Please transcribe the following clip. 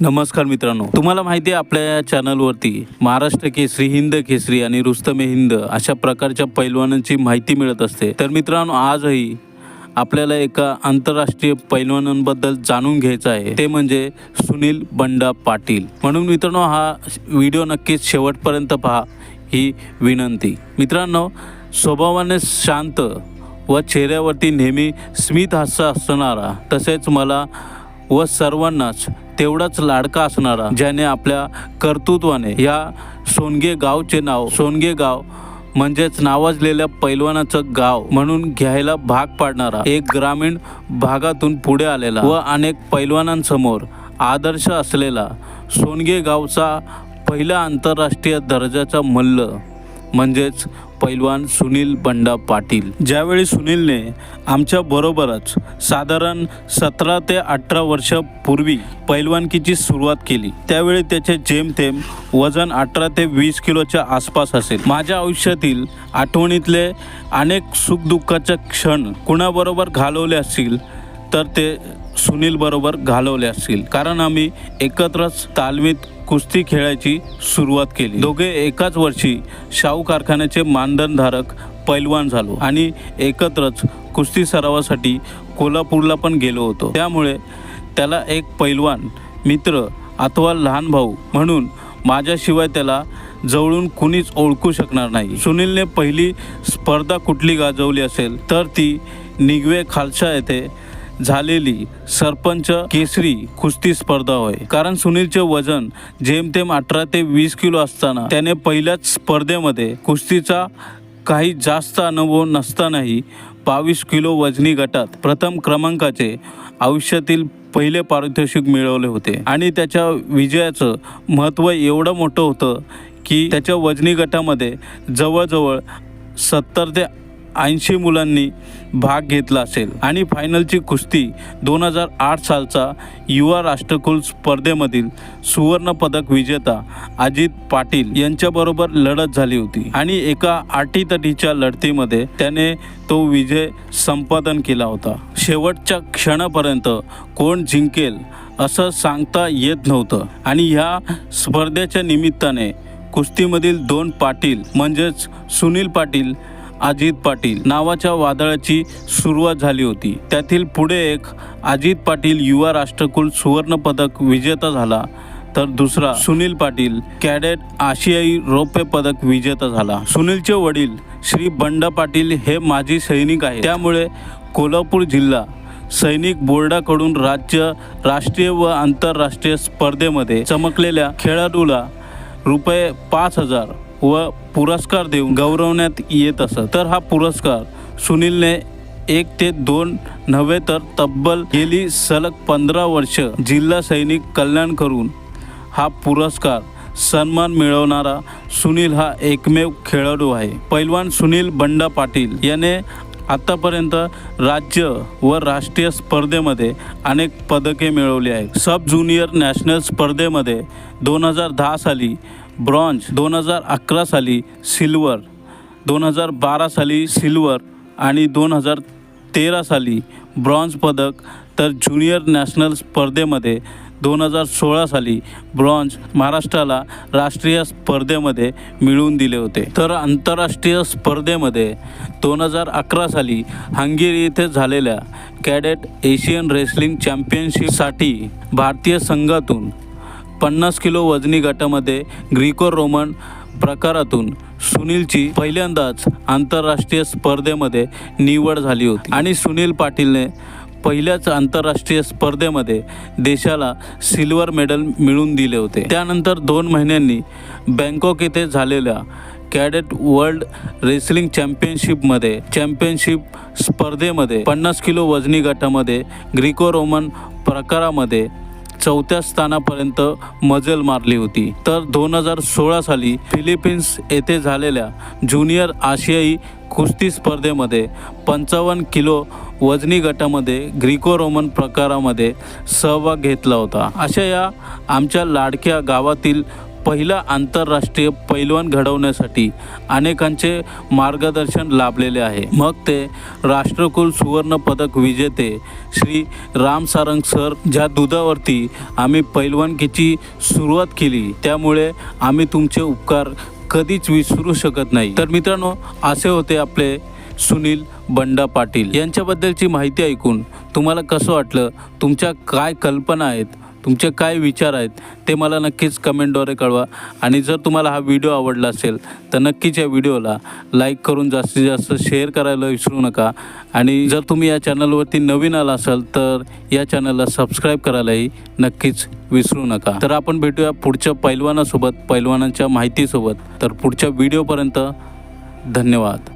नमस्कार मित्रांनो. तुम्हाला माहिती आहे आपल्या या चॅनलवरती महाराष्ट्र केसरी हिंद केसरी आणि रुस्तमे हिंद अशा प्रकारच्या पैलवानांची माहिती मिळत असते. तर मित्रांनो आजही आपल्याला एका आंतरराष्ट्रीय पैलवानांबद्दल जाणून घ्यायचं आहे. ते म्हणजे सुनील बंडा पाटील. म्हणून मित्रांनो हा व्हिडिओ नक्कीच शेवटपर्यंत पहा ही विनंती. मित्रांनो स्वभावाने शांत व चेहऱ्यावरती नेहमी स्मित हास्य असणारा तसेच मला व सर्वांनाच तेवढाच लाडका असणारा ज्याने आपल्या कर्तृत्वाने या सोनगे गावचे नाव सोनगे गाव म्हणजेच नावाजलेल्या पैलवानाचं गाव म्हणून घ्यायला भाग पाडणारा एक ग्रामीण भागातून पुढे आलेला व अनेक पैलवानांसमोर आदर्श असलेला सोनगे गावचा पहिला आंतरराष्ट्रीय दर्जाचा मल्ल. म्हणजेच पैलवान सुनील बंडा पाटील. ज्यावेळी सुनीलने आमच्या बरोबरच साधारण सतरा ते अठरा वर्षापूर्वी पैलवानकीची सुरुवात केली त्यावेळी त्याचे जेमतेम वजन अठरा ते वीस किलोच्या आसपास असेल. माझ्या आयुष्यातील आठवणीतले अनेक सुखदुःखाचे क्षण कुणाबरोबर घालवले असतील तर ते सुनील बरोबर घालवले असतील. कारण आम्ही एकत्रच तालमीत कुस्ती खेळायची सुरुवात केली. दोघे एकाच वर्षी शाहू कारखान्याचे मानधनधारक पैलवान झालो आणि एकत्रच कुस्ती सरावासाठी कोल्हापूरला पण गेलो होतो. त्यामुळे त्याला एक पैलवान मित्र अथवा लहान भाऊ म्हणून माझ्याशिवाय त्याला जवळून कुणीच ओळखू शकणार नाही. सुनीलने पहिली स्पर्धा कुठली गाजवली असेल तर ती निगवे खालसा येथे झालेली सरपंच केसरी कुस्ती स्पर्धा होय. कारण सुनीलचे वजन जेमतेम अठरा ते वीस किलो असताना त्याने पहिल्याच स्पर्धेमध्ये कुस्तीचा काही जास्त अनुभव नसतानाही बावीस किलो वजनी गटात प्रथम क्रमांकाचे आयुष्यातील पहिले पारितोषिक मिळवले होते. आणि त्याच्या विजयाचं महत्त्व एवढं मोठं होतं की त्याच्या वजनी गटामध्ये जवळजवळ सत्तर ते ऐंशी मुलांनी भाग घेतला असेल. आणि फायनलची कुस्ती दोन हजार आठ सालचा युवा राष्ट्रकुल स्पर्धेमधील सुवर्णपदक विजेता अजित पाटील यांच्याबरोबर लढत झाली होती. आणि एका आटीतटीच्या लढतीमध्ये त्याने तो विजय संपादन केला होता. शेवटच्या क्षणापर्यंत कोण जिंकेल असं सांगता येत नव्हतं. आणि ह्या स्पर्धेच्या निमित्ताने कुस्तीमधील दोन पाटील म्हणजेच सुनील पाटील अजित पाटील नावाच्या वादळाची सुरुवात झाली होती. त्यातील पुढे एक अजित पाटील युवा राष्ट्रकुल सुवर्ण पदक विजेता झाला तर दुसरा सुनील पाटील कॅडेट आशियाई रौप्य पदक विजेता झाला. सुनीलचे वडील श्री बंडा पाटील हे माजी सैनिक आहेत. त्यामुळे कोल्हापूर जिल्हा सैनिक बोर्डाकडून राज्य राष्ट्रीय व आंतरराष्ट्रीय स्पर्धेमध्ये चमकलेल्या खेळाडूला रुपये पाच हजार व पुरस्कार देऊन गौरवण्यात येत असत. तर हा पुरस्कार सुनीलने एक ते दोन नव्हे तर तब्बल गेली सलग पंधरा वर्ष जिल्हा सैनिक कल्याण करून हा पुरस्कार सन्मान मिळवणारा सुनील हा एकमेव खेळाडू आहे. पैलवान सुनील बंडा पाटील याने आतापर्यंत राज्य व राष्ट्रीय स्पर्धेमध्ये अनेक पदके मिळवली आहेत. सब ज्युनियर नॅशनल स्पर्धेमध्ये दोन हजार दहा साली ब्रॉन्ज दोन हजार अकरा साली सिल्वर दोन हजार बारा साली सिल्वर आणि दोन हजार तेरा साली ब्रॉन्ज पदक तर ज्युनियर नॅशनल स्पर्धेमध्ये दोन हजार सोळा साली ब्रॉन्ज महाराष्ट्राला राष्ट्रीय स्पर्धेमध्ये मिळवून दिले होते. तर आंतरराष्ट्रीय स्पर्धेमध्ये दोन हजार अकरा साली हंगेरी येथे झालेल्या कॅडेट एशियन रेसलिंग चॅम्पियनशिपसाठी भारतीय संघातून पन्नास किलो वजनी गटामध्ये ग्रीको रोमन प्रकारातून सुनीलची पहिल्यांदाच आंतरराष्ट्रीय स्पर्धेमध्ये निवड झाली होती. आणि सुनील पाटीलने पहिल्याच आंतरराष्ट्रीय स्पर्धेमध्ये देशाला सिल्वर मेडल मिळवून दिले होते. त्यानंतर दोन महिन्यांनी बँकॉक येथे झालेल्या कॅडेट वर्ल्ड रेसलिंग चॅम्पियनशिपमध्ये चॅम्पियनशिप स्पर्धेमध्ये पन्नास किलो वजनी गटामध्ये ग्रीको रोमन प्रकारामध्ये चौथ्या स्थानापर्यंत मजल मारली होती. तर दोन हजार सोळा साली फिलिपिन्स येथे झालेल्या ज्युनियर आशियाई कुस्ती स्पर्धेमध्ये पंचावन्न किलो वजनी गटामध्ये ग्रीको रोमन प्रकारामध्ये सहभाग घेतला होता. अशा या आमच्या लाडक्या गावातील पहिलं आंतरराष्ट्रीय पैलवान घडवण्यासाठी अनेकांचे मार्गदर्शन लाभलेले आहे. मग ते राष्ट्रकुल सुवर्ण पदक विजेते श्री राम सारंग सर ज्या दुधावरती आम्ही पैलवानकीची सुरुवात केली त्यामुळे आम्ही तुमचे उपकार कधीच विसरू शकत नाही. तर मित्रांनो असे होते आपले सुनील बंडा पाटील. यांच्याबद्दलची माहिती ऐकून तुम्हाला कसं वाटलं? तुमच्या काय कल्पना आहेत? तुमचे काय विचार आहेत ते मला नक्कीच कमेंटद्वारे कळवा. आणि जर तुम्हाला हा व्हिडिओ आवडला असेल तर नक्कीच या व्हिडिओला लाईक करून जास्तीत जास्त शेअर करायला विसरू नका. आणि जर तुम्ही या चॅनलवरती नवीन आला असाल तर या चॅनलला सबस्क्राईब करायलाही नक्कीच विसरू नका. तर आपण भेटूया पुढच्या पैलवानासोबत पैलवानांच्या माहितीसोबत. तर पुढच्या व्हिडिओपर्यंत धन्यवाद.